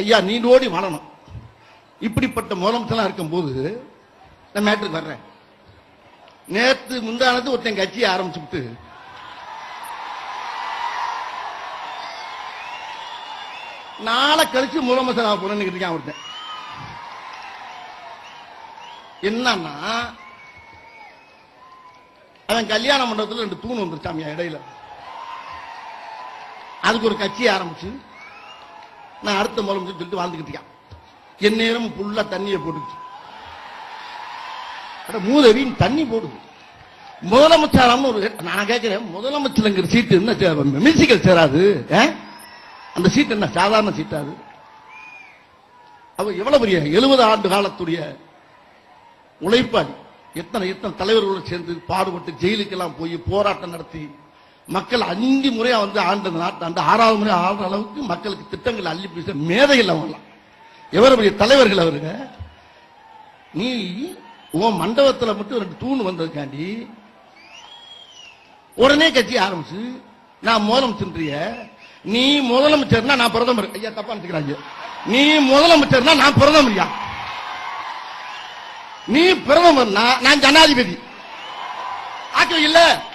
ஐயா நீண்டோடி வாழணும். இப்படிப்பட்ட முதலமைச்சலாம் இருக்கும்போது நான் மேட்டுக்கு வர்றேன். நேற்று முந்தானது ஒருத்தன் கட்சியை ஆரம்பிச்சுட்டு நாளை கழிச்சு முதலமைச்சர் ஆக போறேன்னு இருக்கான் ஒருத்தன். என்னன்னா அவன் கல்யாண மண்டபத்துல ரெண்டு தூண் வந்துருச்சாமியா இடையில. அதுக்கு ஒரு கட்சி ஆரம்பிச்சு நான் அடுத்த முதலமைச்சர் சொல்லிட்டு வாழ்ந்துக்கிட்டு இருக்கான் என் நேரம் ஃபுல்லா தண்ணியை போட்டுச்சு மூதவின் தண்ணி போடுது. முதலமைச்சராம ஒரு நான் கேட்கிறேன் முதலமைச்சருங்கிற சீட்டு என்ன மியூசிக்கல் சேராது அந்த சீட்டு என்ன? சாதாரண சீட்டாது அவர் எவ்வளவு பெரிய எழுபது ஆண்டு காலத்துடைய உழைப்பாளி. எத்தனை எத்தனை தலைவர்களோடு சேர்ந்து பாடுபட்டு ஜெயிலுக்கெல்லாம் போய் போராட்டம் நடத்தி மக்கள் அஞ்சு முறையா வந்து ஆண்ட நாட்டு ஆண்டு ஆறாவது முறை ஆடுற அளவுக்கு மக்களுக்கு திட்டங்கள் அள்ளி பேச மேதைகள் அவங்களாம். எவருடைய தலைவர்கள் அவருங்க? நீ உன் மண்டபத்துல மட்டும் ரெண்டு தூண் வந்ததுக்காண்டி உடனே கட்சி ஆரம்பிச்சு நான் முதலமைச்சன்றிய நீ முதலமைச்சர்னா நான் பிரதமர். ஐயா தப்பா நினைச்சுக்கிறாங்க. நீ முதலமைச்சர்னா நான் பிரதமர்யா நீ பிரதமர்னா நான் ஜனாதிபதி. ஆக்கம் இல்ல.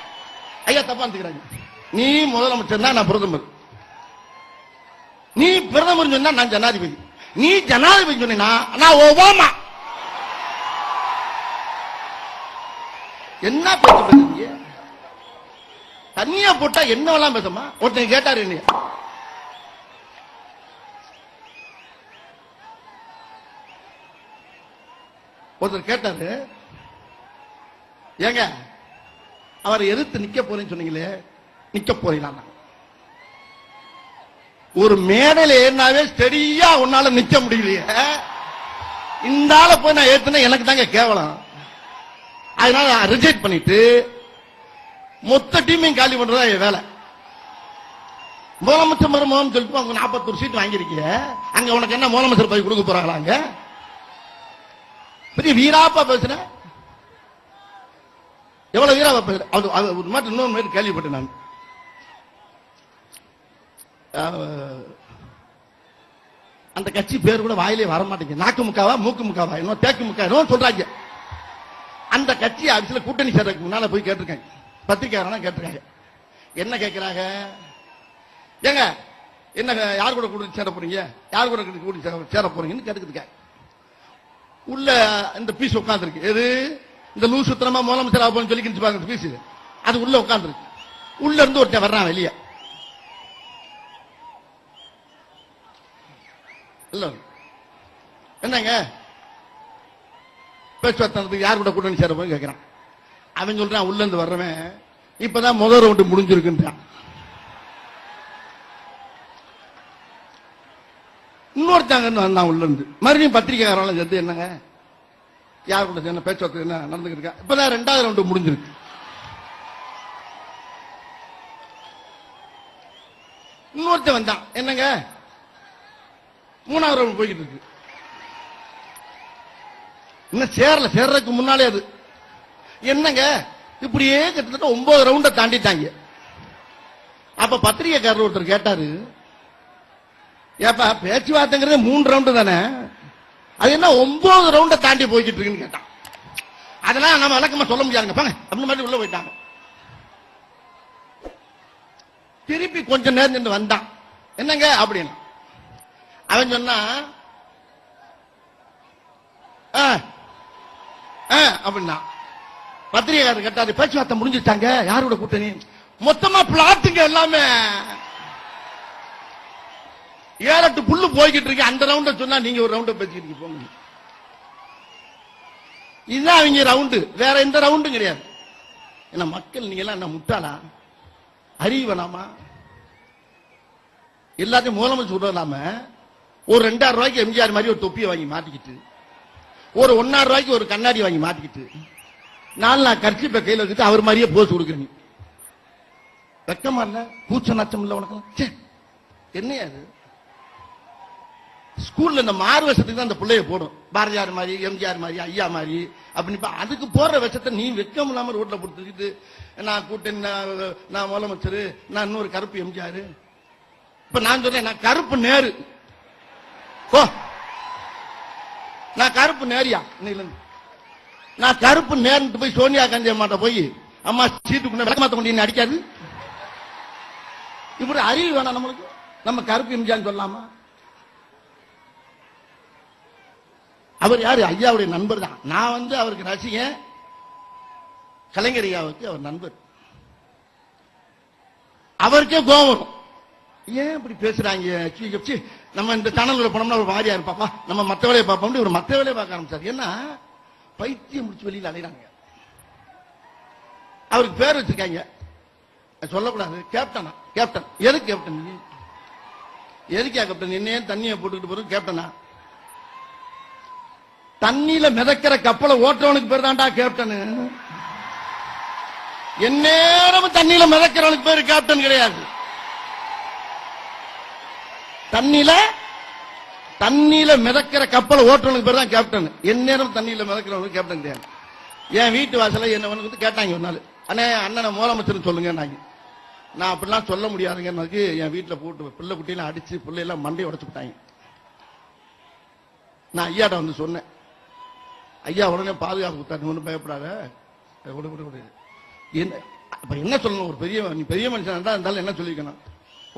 ஐயா தப்பா இருந்துக்கிறாங்க நீ முதலமைச்சர்னா நான் பிரதமர். நீ பிரதமர் சொன்னா நான் ஜனாதிபதி. நீ ஜனாதிபதி சொன்னா நான் ஒபாமா. என்ன பேச பேசுறீங்க? தனியா போட்டா என்னவெல்லாம் பேசுமா? ஒருத்தன் கேட்டாரு என்னைய. ஒருத்தர் கேட்டாரு ஏங்க அவரை எதிர்த்து நிக்க போறேன்னு சொன்னீங்களே நிக்க போறீங்களா ஒரு மேடையில ஏறினாவே ஸ்டெடியா உன்னால நிக்க முடியலையே. இந்த ஆளை போய் நான் ஏத்துனா எனக்கு தாங்க கேவலம். அதனால நான் ரிஜெக்ட் பண்ணிட்டு மொத்த டீமையும் காலி பண்றதா என் வேலை. முதலமைச்சர் மருமகம் சொல்லிட்டு அவங்க நாற்பத்தொரு சீட் வாங்கியிருக்கீங்க அங்க உனக்கு என்ன முதலமைச்சர் போய் கொடுக்க போறாங்களா அங்க பெரிய வீராப்பா பேசுறேன். எவ்வளவு வீரா அது ஒரு மாதிரி இன்னொரு மாதிரி கேள்விப்பட்டேன் நான். அந்த கட்சி பேர் கூட வாயிலே வர மாட்டேங்குது நாக்கு முக்காவா மூக்கு முக்காவா? இன்னும் தேக்கு முக்கா இன்னும் சொல்றாங்க. அந்த கட்சி ஆபீஸ்ல கூட்டணி சேர்றதுக்கு முன்னால போய் கேட்டிருக்காங்க. பத்திரிக்கையாளர் கேட்டிருக்காங்க. என்ன கேட்கிறாங்க? ஏங்க என்ன யார் கூட கூட்டணி சேர போறீங்க? யார் கூட கூட்டணி சேர- போறீங்கன்னு கேட்டுக்கிட்டு உள்ள இந்த பீஸ் உட்காந்துருக்கு எது? இந்த லூஸ் சுத்தனமா முதலமைச்சர் ஆகும் சொல்லி பாருங்க பீஸ் அது உள்ள உட்காந்துருக்கு உள்ள இருந்து ஒருத்தன் வர்றான் வெளியே. இல்ல. என்னங்க? பேச்சுவார்த்தை யார் கூட கூட்டணி சேர போய் கேட்கிறான் அவன் சொல்றான் உள்ள இருந்து வர்றவன் இப்பதான் முதல் ரவுண்டு முடிஞ்சிருக்குன்றான். இன்னொருத்தாங்க வந்தான் உள்ள இருந்து. மறுபடியும் பத்திரிகைக்காரங்களும் சேர்த்து என்னங்க? யார் கூட என்ன பேச்சுவார்த்தை என்ன நடந்துகிட்டு இருக்கா? இப்பதான் ரெண்டாவது ரவுண்டு முடிஞ்சிருக்கு. இன்னொருத்தன் வந்தான். என்னங்க? மூணாவது ரவுண்ட் போய்கிட்டு இருக்கு. இன்னும் சேரல. சேர்றதுக்கு முன்னாலே அது. என்னங்க? இப்படியே கிட்டத்தட்ட ஒன்பது ரவுண்ட தாண்டிட்டாங்க. அப்ப பத்திரிகைக்காரர் ஒருத்தர் கேட்டாரு ஏப்பா பேச்சுவார்த்தைங்கிறது மூணு ரவுண்டு தானே? அது என்ன ஒன்பது ரவுண்ட தாண்டி போய்கிட்டு இருக்குன்னு கேட்டான். அதெல்லாம் நம்ம விளக்கமா சொல்ல முடியாதுங்க. பாங்க அப்படின்னு மாதிரி உள்ள போயிட்டாங்க. திருப்பி கொஞ்ச நேரம் நின்று வந்தான். என்னங்க அப்படின்னு. அவன் சொன்னா அப்படின்னா. பத்திரிகையாளர் கேட்டாரு பேச்சுவார்த்தை முடிஞ்சிட்டாங்க யாரோட கூட்டணி? மொத்தமா பிளாட்டுங்க எல்லாமே. ஏழட்டு புல்லு போய்கிட்டு இருக்கு. அந்த ரவுண்ட சொன்னா நீங்க ஒரு ரவுண்ட பேசிக்கிட்டு போங்க. இதுதான் அவங்க ரவுண்டு வேற எந்த ரவுண்டும் கிடையாது. என்ன மக்கள் நீங்க எல்லாம் என்ன முட்டாளா? அறிவு வேணாமா எல்லாத்தையும் முதலமைச்சர் விடலாம ஒரு ரெண்டாயிரம் ரூபாய்க்கு எம்ஜிஆர் மாதிரி ஒரு தொப்பியை வாங்கி மாட்டிக்கிட்டு ஒரு ஒன்னாயிரம் ரூபாய்க்கு ஒரு கண்ணாடி வாங்கி மாட்டிக்கிட்டு நாலு நான் கட்சி இப்ப கையில வச்சுட்டு அவர் மாதிரியே போஸ் கொடுக்குறீங்க வெக்கமா இல்ல? கூச்ச நச்சம் இல்ல உனக்கு? என்ன அது ஸ்கூல்ல இந்த மாறு வருஷத்துக்கு தான் அந்த பிள்ளைய போடும். பாரதியார் மாதிரி எம்ஜிஆர் மாதிரி ஐயா மாதிரி. அப்படின்னு அதுக்கு போடுற விஷத்தை நீ வெக்கம் இல்லாம ரோட்ல கொடுத்துக்கிட்டு நான் கூட்டணி நான் நான் முதலமைச்சர் நான் இன்னொரு கருப்பு எம்ஜிஆர். இப்ப நான் சொல்றேன் நான் கருப்பு நேரு. போ. நான் கருப்பு நேரியா? நான் கருப்பு நேர்ந்து போய் சோனியா காந்தி அம்மாட்ட போய் அம்மா சீட்டுக்குள்ள விளக்கமாத்த முடியும் அடிக்காது. இப்படி அறிவு வேணாம் நம்மளுக்கு. நம்ம கருப்பு எம்ஜிஆர் சொல்லலாமா? அவர் யாரு? ஐயாவுடைய நண்பர் தான். நான் வந்து அவருக்கு ரசிகன். கலைஞர் ஐயாவுக்கு அவர் நண்பர். அவருக்கே கோபம் வரும். ஏன் இப்படி பேசுறாங்க? நம்ம இந்த சேனல்ல போனோம்னா ஒரு மாதிரியா இருப்பாப்பா நம்ம மத்த வேலையை பார்ப்போம் ஒரு மத்த வேலையை பார்க்க ஆரம்பிச்சார். ஏன்னா பைத்தியம் முடிச்சு வெளியில அலைறாங்க அவருக்கு பேர் வச்சிருக்காங்க. சொல்லக்கூடாது. கேப்டனா? கேப்டன். எதுக்கு கேப்டன்? நீ? எதுக்கா கேப்டன்? என்னையே தண்ணியை போட்டுக்கிட்டு போறது கேப்டனா? தண்ணியில மிதக்கிற கப்பலை ஓட்டுறவனுக்கு பேர் தான்டா கேப்டனு எந்நேரமும் தண்ணியில மிதக்கிறவனுக்கு பேர் கேப்டன் கிடையாது. தண்ணியில தண்ணியில மிதக்கிற கப்பலை ஓட்டுறவனுக்கு பேர் தான் கேப்டன் எந்நேரம் தண்ணியில மிதக்கிறவனுக்கு கேப்டன் கிடையாது. என் வீட்டு வாசல என்ன வந்து கேட்டாங்க ஒரு நாள். அண்ணே அண்ணனை முதலமைச்சர் சொல்லுங்க நான் அப்படிலாம் சொல்ல முடியாதுங்க என் வீட்டில் போட்டு பிள்ளை குட்டியெல்லாம் அடிச்சு பிள்ளையெல்லாம் மண்டையை உடச்சு விட்டாங்க. நான் ஐயாட்ட வந்து சொன்னேன். ஐயா உடனே பாதுகாப்பு கொடுத்தாரு. ஒன்றும் பயப்படாத. விடு விடு விடு. என்ன அப்போ என்ன சொல்லணும்? ஒரு பெரிய நீ பெரிய மனுஷன் இருந்தாலும் என்ன சொல்லிக்கணும்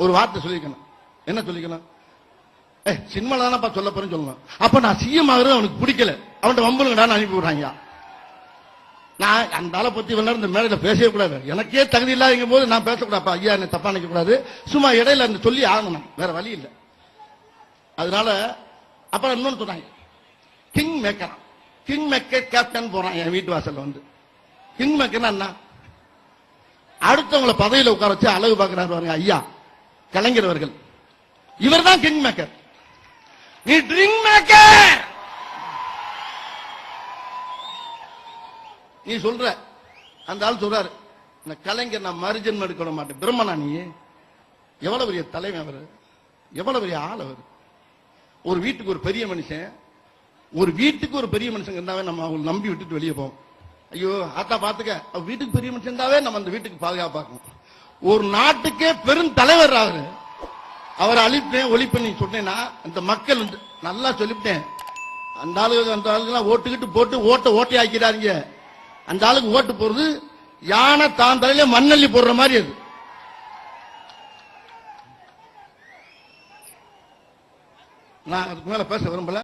ஒரு வார்த்தை சொல்லிக்கணும் என்ன சொல்லிக்கணும் ஏ சினிமால தானப்பா சொல்ல போறேன்னு சொல்லணும். அப்ப நான் சிஎம் ஆகுறது அவனுக்கு பிடிக்கல. அவன்கிட்ட வம்புங்கடான்னு அனுப்பி விடுறாங்க நான் அந்த ஆளை பத்தி இவ்வளவு இந்த மேடையில பேசவே கூடாது. எனக்கே தகுதி இல்லாதங்க போது நான் பேசக்கூடாப்பா ஐயா என்ன தப்பா நினைக்க கூடாது சும்மா இடையில அந்த சொல்லி ஆகணும். வேற வழி இல்லை. அதனால அப்புறம் இன்னொன்னு சொன்னாங்க. King maker king maker captain போறான். என் வீட்டு வாசல் வந்து. கிங் மேக்கர் என்ன அடுத்தவங்களை பதவியில் உட்கார வச்சு அழகு பார்க்கிறார் பாருங்க ஐயா கலைஞர் அவர்கள் இவர் தான் கிங் மேக்கர் நீ ட்ரிங்க் மேக்கர் நீ சொல்ற அந்த ஆள் சொல்றாரு இந்த கலைஞர் நான் மறுஜன்மம் எடுக்க மாட்டேன். பிரம்மனா நீ? எவ்வளவு பெரிய தலைமை அவர்? எவ்வளவு பெரிய ஆள் அவர்? ஒரு வீட்டுக்கு ஒரு பெரிய மனுஷன் ஒரு வீட்டுக்கு ஒரு பெரிய மனுஷன் இருந்தாவே நம்ம அவங்களை நம்பி விட்டுட்டு வெளியே போவோம். ஐயோ ஆத்தா பாத்துக்க வீட்டுக்கு பெரிய மனுஷன் இருந்தாவே நம்ம அந்த வீட்டுக்கு பாதுகாப்பாக்கணும். ஒரு நாட்டுக்கே பெரும் தலைவர் அவரு. அவரை அழிப்பேன் ஒழிப்பேன் நீ சொன்னேன்னா அந்த மக்கள் வந்து நல்லா சொல்லிவிட்டேன். அந்த ஆளுக்கு அந்த ஆளுக்கெல்லாம் ஓட்டுக்கிட்டு போட்டு ஓட்ட ஓட்டை ஆக்கிறாருங்க அந்த ஆளுக்கு ஓட்டு போறது யானை தான் தலையில மண்ணள்ளி போடுற மாதிரி அது. நான் அதுக்கு மேல பேச விரும்பல.